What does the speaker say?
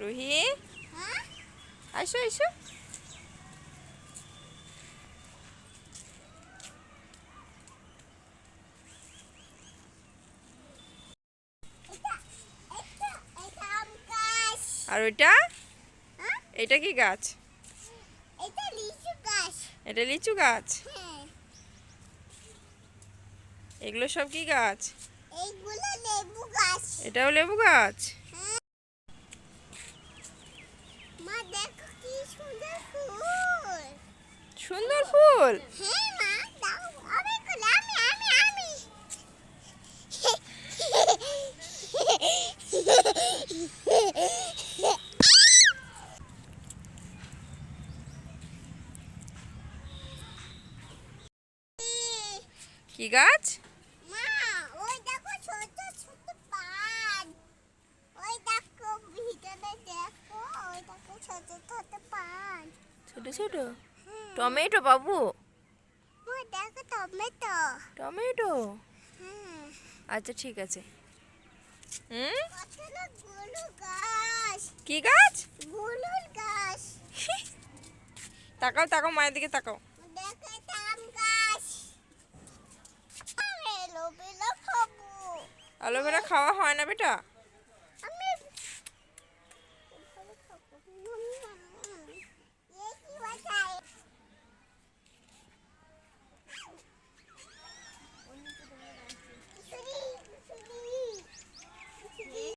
রুহি। হ্যাঁ আইসো। আর ওইটা? হ্যাঁ এটা কি গাছ? এটা লিচু গাছ। এটা লিচু গাছ এগুলো সব কি গাছ? এইগুলো লেবু গাছ। এটাও লেবু গাছ হ্যাঁ মা দেখো কি সুন্দর ফুল। সুন্দর ফুল? হ্যাঁ মা দাও অনেকগুলো আমি আমি আমি। কি গাছ? ছোট ছোট। টমেটো বাবু। দেখো টমেটো। টমেটো। আচ্ছা ঠিক আছে। হুম? গাছ। কি গাছ? গাছ। তাকাও তাকাও মায়ের দিকে তাকাও। অ্যালোভেরা খাওয়া হয় না বেটা?